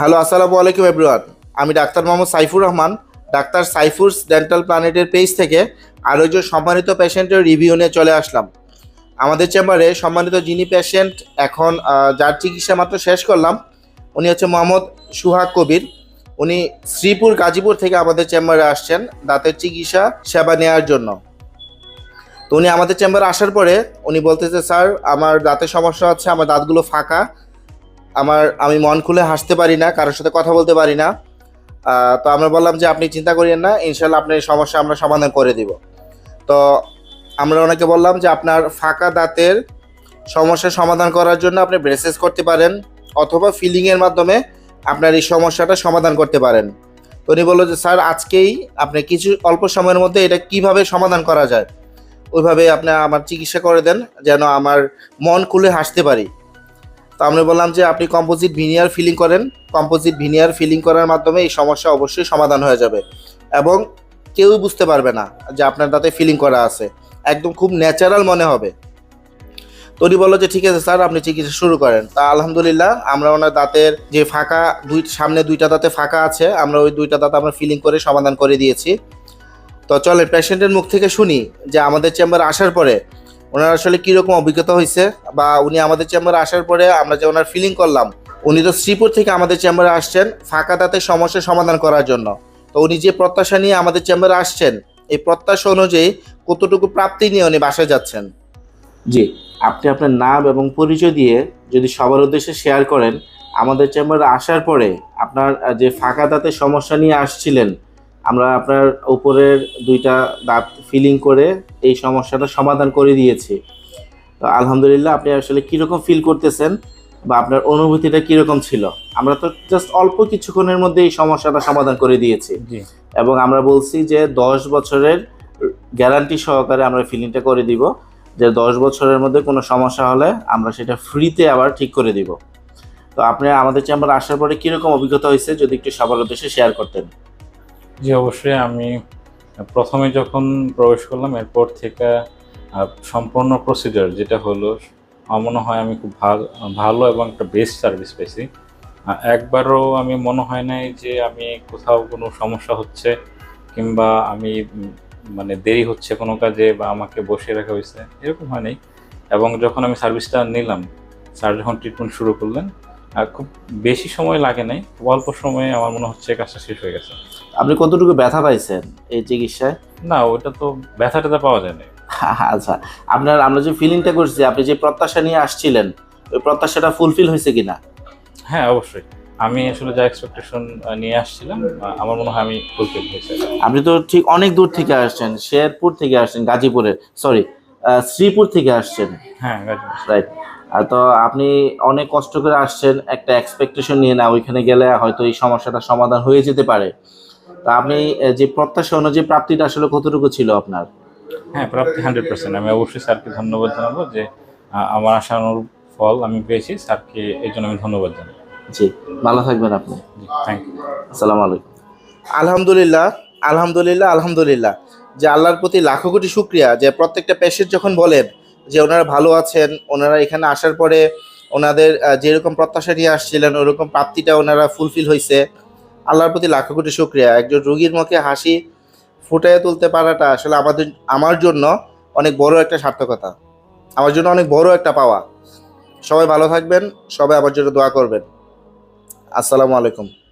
Hello, আসসালামু আলাইকুম everyone আমি doctor Mohammad Saifur Rahman, doctor Saifur's dental প্ল্যানেটের page থেকে আরও একজন সম্মানিত পেশেন্টের রিভিউ নিয়ে চলে আসলাম। আমাদের চেম্বারে সম্মানিত যিনি পেশেন্ট, এখন যার চিকিৎসা মাত্র শেষ করলাম, উনি হচ্ছে মোহাম্মদ সুহাগ কবির। উনি শ্রীপুর গাজীপুর থেকে আমাদের চেম্বারে আসছেন দাঁতের চিকিৎসা সেবা নেওয়ার জন্য। তো উনি আমাদের চেম্বারে আসার পরে উনি বলতেছে, স্যার, আমার দাঁতের সমস্যা হচ্ছে, আমার দাঁতগুলো ফাঁকা। আমার, আমি মন খুলে হাসতে পারি না, কারোর সাথে কথা বলতে পারি না। তো আমরা বললাম যে, আপনি চিন্তা করিয়েন না ইনশাল্লাহ আপনার এই সমস্যা আমরা সমাধান করে দিব। তো আমরা ওনাকে বললাম যে, আপনার ফাঁকা দাঁতের সমস্যার সমাধান করার জন্য আপনি ব্রেসেস করতে পারেন, অথবা ফিলিংয়ের মাধ্যমে আপনার এই সমস্যাটা সমাধান করতে পারেন। তো উনি বলল যে, স্যার, আজকেই আপনি কিছু অল্প সময়ের মধ্যে এটা কীভাবে সমাধান করা যায়? ওইভাবে আপনি আমার চিকিৎসা করে দেন, যেন আমার মন খুলে হাসতে পারি। তো আমরা বললাম যে আপনি কম্পোজিট ভিনিয়ার ফিলিং করেন। কম্পোজিট ভিনিয়ার ফিলিং করার মাধ্যমে এই সমস্যা অবশ্যই সমাধান হয়ে যাবে এবং কেউ বুঝতে পারবে না যে আপনার দাঁতে ফিলিং করা আছে। একদম খুব ন্যাচারাল মনে হবে। তো উনি বলল যে, ঠিক আছে স্যার, আপনি চিকিৎসা শুরু করেন। তা আলহামদুলিল্লাহ আমরা ওনার দাঁতের যে ফাঁকা দুই, সামনে দুইটা দাঁতে ফাঁকা আছে, আমরা ওই দুইটা দাঁত আমরা ফিলিং করে সমাধান করে দিয়েছি। তো চলে পেশেন্টের মুখ থেকে শুনি যে আমাদের চেম্বারে আসার পরে ওনার আসলে কীরকম অভিজ্ঞতা হয়েছে বা উনি আমাদের চেম্বারে আসার পরে আমরা যে ওনার ফিলিং করলাম, উনি তো শ্রীপুর থেকে আমাদের চেম্বারে আসছেন ফাঁকা দাঁতের সমস্যা সমাধান করার জন্য। তো উনি যে প্রত্যাশা নিয়ে আমাদের চেম্বারে আসছেন, এই প্রত্যাশা অনুযায়ী কতটুকু প্রাপ্তি নিয়ে উনি বাসায় যাচ্ছেন? জি, আপনি আপনার নাম এবং পরিচয় দিয়ে যদি সবার উদ্দেশ্যে শেয়ার করেন, আমাদের চেম্বারে আসার পরে আপনার যে ফাঁকা দাঁতের সমস্যা নিয়ে আসছিলেন আমরা আপনার উপরের দুইটা দাঁত ফিলিং করে এই সমস্যাটা সমাধান করে দিয়েছি। তো আলহামদুলিল্লাহ আপনি আসলে কীরকম ফিল করতেছেন বা আপনার অনুভূতিটা কীরকম ছিল? আমরা তো জাস্ট অল্প কিছুক্ষণের মধ্যে এই সমস্যাটা সমাধান করে দিয়েছি। এবং আমরা বলছি যে দশ বছরের গ্যারান্টি সহকারে আমরা ফিলিংটা করে দিব। যে দশ বছরের মধ্যে কোনো সমস্যা হলে আমরা সেটা ফ্রিতে আবার ঠিক করে দিব। তো আপনি আমাদের চেম্বারে আসার পরে কীরকম অভিজ্ঞতা হয়েছে যদি একটু সবার উদ্দেশ্যে শেয়ার করতেন? জি, অবশ্যই আমি প্রথমে যখন প্রবেশ করলাম, এরপর থেকে সম্পূর্ণ প্রসিজার যেটা হলো, আমার মনে হয় আমি খুব ভালো ভালো এবং একটা বেস্ট সার্ভিস পেয়েছি। একবারও আমি মনে হয় নাই যে আমি কোথাও কোনো সমস্যা হচ্ছে কিংবা আমি মানে দেরি হচ্ছে কোনো কাজে বা আমাকে বসিয়ে রাখা হয়েছে, এরকম হয় নাই। এবং যখন আমি সার্ভিসটা নিলাম স্যার যখন ট্রিটমেন্ট শুরু করলেন খুব বেশি সময় লাগে নাই খুব অল্প সময়ে আমার মনে হচ্ছে কাজটা শেষ হয়ে গেছে। আপনি কতটুকু ব্যথা পাইছেন এই চিকিৎসায়? না ওটা তো ব্যথা ট্যাথা পাওয়া যায় না আচ্ছা আপনার আমরা যে ফিলিংটা করছি আপনি যে প্রত্যাশা নিয়ে আসছিলেন ওই প্রত্যাশাটা ফুলফিল হয়েছে কিনা? হ্যাঁ অবশ্যই। আমি আসলে যা এক্সপেকটেশন নিয়ে আসছিলাম আমার মনে হয় আমি ফুলফিল হয়েছে। আপনি তো ঠিক অনেক দূর থেকে আসছেন শেরপুর থেকে আসছেন গাজীপুরে সরি শ্রীপুর থেকে আসছেন। হ্যাঁ গাজীপুর। রাইট তো আপনি অনেক কষ্ট করে আসছেন একটা এক্সপেকটেশন নিয়ে না ওইখানে গেলে হয়তো এই সমস্যাটা সমাধান হয়ে যেতে পারে। তা আপনি যে প্রত্যাশা অনুযায়ী প্রাপ্তিটা আসলে কতটুকু ছিল আপনার? হ্যাঁ প্রাপ্তি হান্ড্রেড পার্সেন্ট। আমি অবশ্যই স্যারকে ধন্যবাদ জানাব যে আমার আশানুরূপ ফল আমি পেয়েছি। স্যারকে এই জন্য আমি ধন্যবাদ জানাই জি ভালো থাকবেন আপনি। থ্যাংক ইউ আসসালামু আলাইকুম। আলহামদুলিল্লাহ আলহামদুলিল্লাহ আলহামদুলিল্লাহ। যে আল্লাহর প্রতি লাখো কোটি শুক্রিয়া যে প্রত্যেকটা পেশেন্ট যখন বলেন যে ওনারা ভালো আছেন ওনারা এখানে আসার পরে ওনাদের যেরকম প্রত্যাশা নিয়ে আসছিলেন ওরকম প্রাপ্তিটা ওনারা ফুলফিল হয়েছে আল্লাহর প্রতি লাখো কোটি শুক্রিয়া। একজন রুগীর মুখে হাসি ফুটিয়ে তুলতে পারাটা আসলে আমাদের আমার জন্য অনেক বড় একটা সার্থকতা। আমার জন্য অনেক বড় একটা পাওয়া। সবাই ভালো থাকবেন, সবাই আমার জন্য দোয়া করবেন। আসসালামু আলাইকুম।